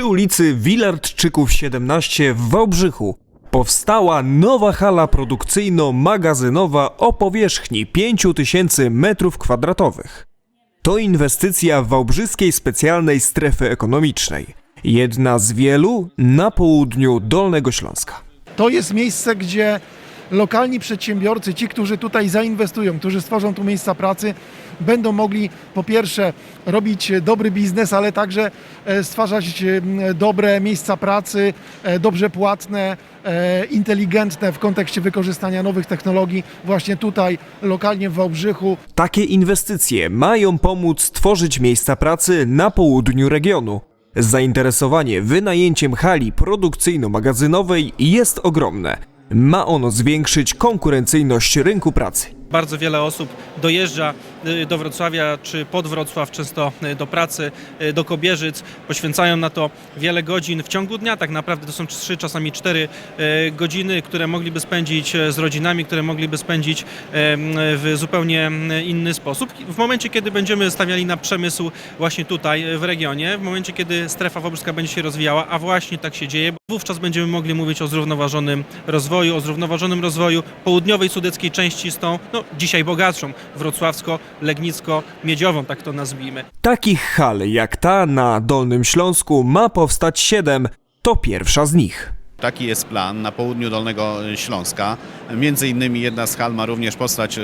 Przy ulicy Wilartczyków 17 w Wałbrzychu powstała nowa hala produkcyjno-magazynowa o powierzchni 5000 m2. To inwestycja w Wałbrzyskiej Specjalnej Strefy Ekonomicznej, jedna z wielu na południu Dolnego Śląska. To jest miejsce, gdzie lokalni przedsiębiorcy, ci, którzy tutaj zainwestują, którzy stworzą tu miejsca pracy, będą mogli po pierwsze robić dobry biznes, ale także e, stwarzać e, dobre miejsca pracy, e, dobrze płatne, e, inteligentne w kontekście wykorzystania nowych technologii właśnie tutaj, lokalnie w Wałbrzychu. Takie inwestycje mają pomóc tworzyć miejsca pracy na południu regionu. Zainteresowanie wynajęciem hali produkcyjno-magazynowej jest ogromne. Ma ono zwiększyć konkurencyjność rynku pracy. Bardzo wiele osób dojeżdża do Wrocławia czy pod Wrocław, często y, do pracy, y, do Kobierzyc. Poświęcają na to wiele godzin w ciągu dnia. Tak naprawdę to są trzy, czasami cztery y, godziny, które mogliby spędzić z rodzinami, które mogliby spędzić w zupełnie em, inny sposób. W momencie, kiedy będziemy stawiali na przemysł właśnie tutaj w regionie, w momencie, kiedy strefa wobrzyska będzie się rozwijała, a właśnie tak się dzieje, wówczas będziemy mogli mówić o zrównoważonym rozwoju, o zrównoważonym rozwoju południowej sudeckiej części z tą, no dzisiaj bogatszą, wrocławsko-legnicko-miedziową, tak to nazwijmy. Takich hal jak ta na Dolnym Śląsku ma powstać siedem. To pierwsza z nich. Taki jest plan na południu Dolnego Śląska. Między innymi jedna z hal ma również powstać e,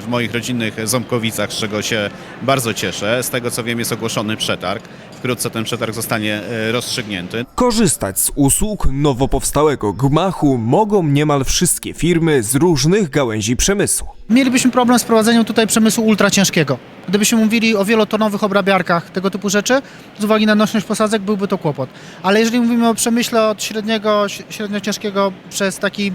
w moich rodzinnych Ząbkowicach, z czego się bardzo cieszę. Z tego co wiem jest ogłoszony przetarg. Wkrótce ten przetarg zostanie e, rozstrzygnięty. Korzystać z usług nowo powstałego gmachu mogą niemal wszystkie firmy z różnych gałęzi przemysłu. Mielibyśmy problem z prowadzeniem tutaj przemysłu ultraciężkiego. Gdybyśmy mówili o wielotonowych obrabiarkach, tego typu rzeczy, z uwagi na nośność posadzek byłby to kłopot. Ale jeżeli mówimy o przemyśle od średniego, średnio ciężkiego przez taki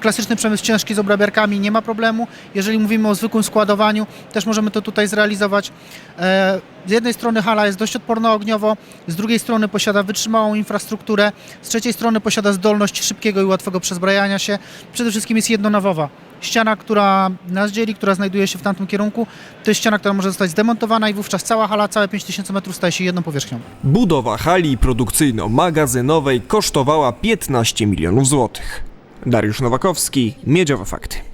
klasyczny przemysł ciężki z obrabiarkami, nie ma problemu. Jeżeli mówimy o zwykłym składowaniu, też możemy to tutaj zrealizować. E, Z jednej strony hala jest dość odporna ogniowo, z drugiej strony posiada wytrzymałą infrastrukturę, z trzeciej strony posiada zdolność szybkiego i łatwego przezbrajania się. Przede wszystkim jest jednonawowa. Ściana, która nas dzieli, która znajduje się w tamtym kierunku, to jest ściana, która może zostać zdemontowana i wówczas cała hala, całe 5000 metrów staje się jedną powierzchnią. Budowa hali produkcyjno-magazynowej kosztowała 15 milionów złotych. Dariusz Nowakowski, Miedziowe Fakty.